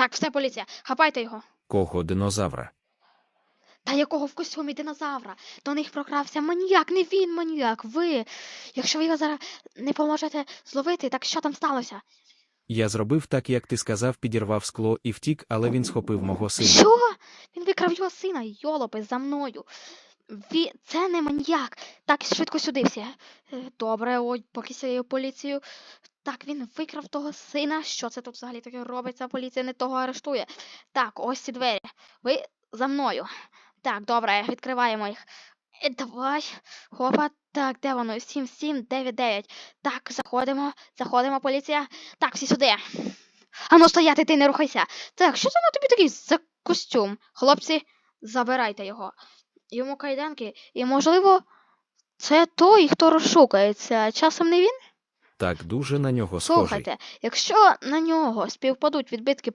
Так, все, поліція, хапайте його. Кого динозавра? Та якого в костюмі динозавра? До них прокрався маніяк, не він маніяк, ви. Якщо ви його зараз не поможете зловити, так що там сталося? Я зробив так, як ти сказав, підірвав скло і втік, але він схопив мого сина. Що? Він викрав його сина, йолопи, за мною. Ві... Це не маньяк. Так, швидко сюди всі. Е, Добре, ой, поки сіяю поліцію. Так, він викрав того сина. Що це тут взагалі таке робиться? Поліція не того арештує. Так, ось ці двері. Ви за мною. Так, добре, відкриваємо їх. Е, Давай. Хопа, так, де воно? 7, 7, 9, 9. Так, заходимо, заходимо, поліція. Так, всі сюди. Ану стояти, ти не рухайся. Так, що це на тобі такий за костюм? Хлопці, забирайте його. Йому кайданки, і, можливо, це той, хто розшукається. Часом не він? Так дуже на нього схожий. Слухайте, якщо на нього співпадуть відбитки